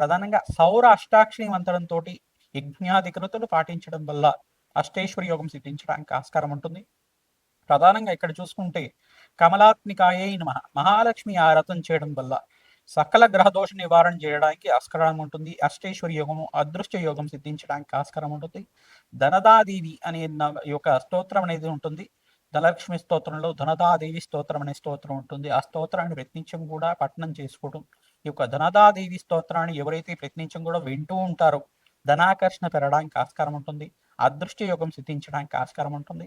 ప్రధానంగా సౌర అష్టాక్షరి మంత్రంతో యజ్ఞాధికృతులు పాటించడం వల్ల అష్టేశ్వరి యోగం సిద్ధించడానికి ఆస్కారం ఉంటుంది. ప్రధానంగా ఇక్కడ చూసుకుంటే కమలాత్మికాయే మహా మహాలక్ష్మి ఆరాధన చేయడం వల్ల సకల గ్రహ దోష నివారణ చేయడానికి ఆస్కారం ఉంటుంది. అష్టేశ్వరి యోగము అదృష్ట యోగం సిద్ధించడానికి ఆస్కారం ఉంటుంది. ధనదాదేవి అనే యొక్క స్తోత్రం అనేది ఉంటుంది. ధనలక్ష్మి స్తోత్రంలో ధనదాదేవి స్తోత్రం అనే స్తోత్రం ఉంటుంది. ఆ స్తోత్రాన్ని ప్రయత్నించడం కూడా పఠనం చేసుకోవడం ఈ యొక్క ధనదాదేవి స్తోత్రాన్ని ఎవరైతే ప్రయత్నించం కూడా వింటూ ఉంటారో ధనాకర్షణ పెరగడానికి ఆస్కారం ఉంటుంది. అదృష్ట యోగం సిద్ధించడానికి ఆస్కారం ఉంటుంది.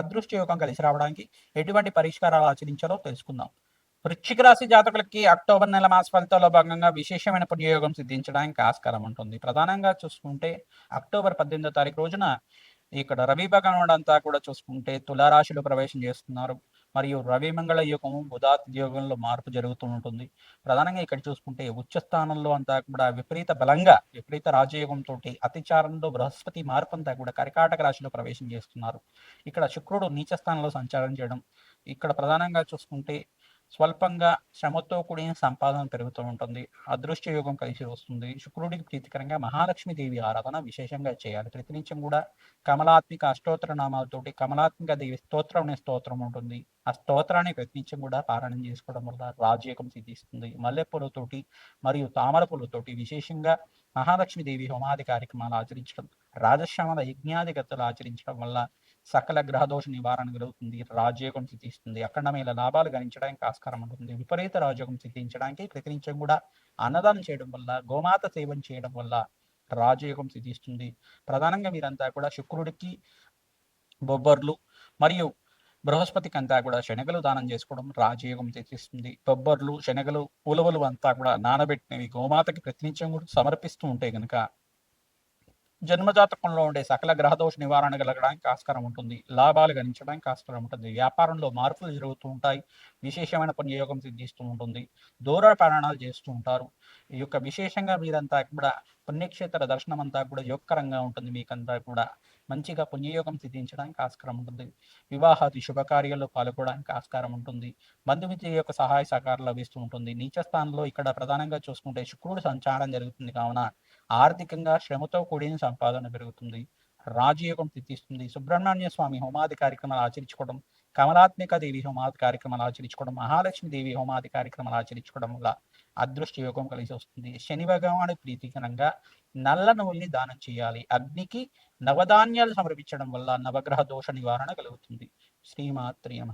అదృష్ట యోగం కలిసి రావడానికి ఎటువంటి పరిష్కారాలు ఆచరించాలో తెలుసుకుందాం. వృశ్చిక రాశి జాతకులకి అక్టోబర్ నెల మాస ఫలితాల్లో భాగంగా విశేషమైన పుణ్యయోగం సిద్ధించడానికి ఆస్కారం ఉంటుంది. ప్రధానంగా చూసుకుంటే అక్టోబర్ పద్దెనిమిదో తారీఖు రోజున ఇక్కడ రవి భగవానుడు అంతా కూడా చూసుకుంటే తులారాశిలో ప్రవేశం చేస్తున్నారు. మరియు రవి మంగళ యోగము బుధాత్ యోగంలో మార్పు జరుగుతూ ఉంటుంది. ప్రధానంగా ఇక్కడ చూసుకుంటే ఉచ్చ స్థానంలో అంతా కూడా విపరీత బలంగా విపరీత రాజయోగంతో అతిచారంలో బృహస్పతి మార్పు అంతా కూడా కర్కాటక రాశిలో ప్రవేశం చేస్తున్నారు. ఇక్కడ శుక్రుడు నీచ స్థానంలో సంచారం చేయడం ఇక్కడ ప్రధానంగా చూసుకుంటే స్వల్పంగా శ్రమతో కూడిన సంపాదన పెరుగుతూ ఉంటుంది. అదృష్ట యోగం కలిసి వస్తుంది. శుక్రుడికి ప్రీతికరంగా మహాలక్ష్మి దేవి ఆరాధన విశేషంగా చేయాలి. ప్రతినిత్యం కూడా కమలాత్మిక అష్టోత్తర నామాలతోటి కమలాత్మిక దేవి స్తోత్రం అనే స్తోత్రం ఉంటుంది. ఆ స్తోత్రాన్ని ప్రతినిత్యం కూడా పారాయణం చేసుకోవడం వల్ల రాజయోగం సిద్ధిస్తుంది. మల్లెపూలతోటి మరియు తామర పూలతోటి విశేషంగా మహాలక్ష్మి దేవి హోమాది కార్యక్రమాలు ఆచరించడం రాజశ్యామల యజ్ఞాధిగతలు ఆచరించడం వల్ల సకల గ్రహదోష నివారణ కలుగుతుంది రాజయోగం సిద్ధిస్తుంది అఖండమైన లాభాలు గణించడానికి ఆస్కారం ఉంటుంది విపరీత రాజయోగం సిద్ధించడానికి ప్రతినిత్యం కూడా అన్నదానం చేయడం వల్ల గోమాత సేవం చేయడం వల్ల రాజయోగం సిద్ధిస్తుంది. ప్రధానంగా మీరంతా కూడా శుక్రుడికి బొబ్బర్లు మరియు బృహస్పతికి అంతా కూడా శనగలు దానం చేసుకోవడం రాజయోగం తెచ్చిస్తుంది బొబ్బర్లు శనగలు ఉలవలు అంతా కూడా నానబెట్టినవి గోమాతకి ప్రతినిత్యం కూడా సమర్పిస్తూ ఉంటే కనుక జన్మజాతకంలో ఉండే సకల గ్రహదోష నివారణ కలగడానికి ఆస్కారం ఉంటుంది. లాభాలు గణించడానికి ఆస్కారం ఉంటుంది. వ్యాపారంలో మార్పులు జరుగుతూ ఉంటాయి. విశేషమైన పుణ్యయోగం సిద్ధిస్తూ ఉంటుంది. దూర ప్రయాణాలు చేస్తూ ఉంటారు. ఈ యొక్క విశేషంగా మీరంతా కూడా పుణ్యక్షేత్ర దర్శనం అంతా కూడా యోగకరంగా ఉంటుంది. మీకంతా కూడా మంచిగా పుణ్యయోగం సిద్ధించడానికి ఆస్కారం ఉంటుంది. వివాహాది శుభకార్యాల్లో పాల్గొనడానికి ఆస్కారం ఉంటుంది. బంధుమిత్రుల యొక్క సహాయ సహకారం లభిస్తూ ఉంటుంది. నీచ స్థానంలో ఇక్కడ ప్రధానంగా చూసుకుంటే శుక్రుడు సంచారం జరుగుతుంది. కావున ఆర్థికంగా శ్రమతో కూడిన సంపాదన పెరుగుతుంది. రాజయోగం సిద్ధిస్తుంది. సుబ్రహ్మణ్య స్వామి హోమాది కార్యక్రమాలు ఆచరించుకోవడం కమలాత్మిక దేవి హోమాది కార్యక్రమాలు ఆచరించుకోవడం మహాలక్ష్మి దేవి హోమాది కార్యక్రమాలు ఆచరించుకోవడం వల్ల అదృష్ట యోగం కలిసి వస్తుంది. శని భగవాను ప్రీతికరంగా నల్ల నువ్వుల్ని దానం చేయాలి. అగ్నికి నవధాన్యాలు సమర్పించడం వల్ల నవగ్రహ దోష నివారణ కలుగుతుంది. శ్రీమాత్రి నమ.